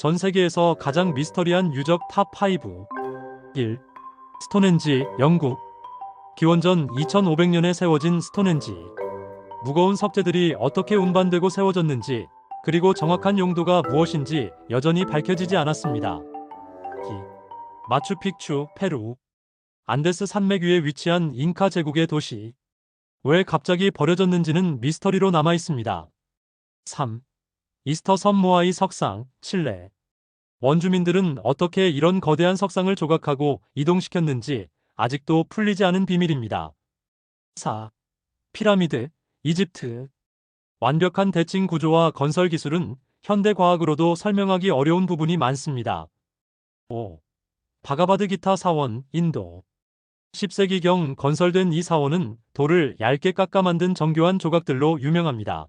전 세계에서 가장 미스터리한 유적 탑5 1. 스톤헨지, 영국 기원전 2500년에 세워진 스톤헨지 무거운 석재들이 어떻게 운반되고 세워졌는지 그리고 정확한 용도가 무엇인지 여전히 밝혀지지 않았습니다. 2. 마추픽추, 페루 안데스 산맥 위에 위치한 잉카 제국의 도시 왜 갑자기 버려졌는지는 미스터리로 남아 있습니다. 3. 이스터 섬 모아이 석상, 칠레. 원주민들은 어떻게 이런 거대한 석상을 조각하고 이동시켰는지 아직도 풀리지 않은 비밀입니다. 4. 피라미드, 이집트. 완벽한 대칭 구조와 건설 기술은 현대 과학으로도 설명하기 어려운 부분이 많습니다. 5. 바가바드 기타 사원, 인도. 10세기경 건설된 이 사원은 돌을 얇게 깎아 만든 정교한 조각들로 유명합니다.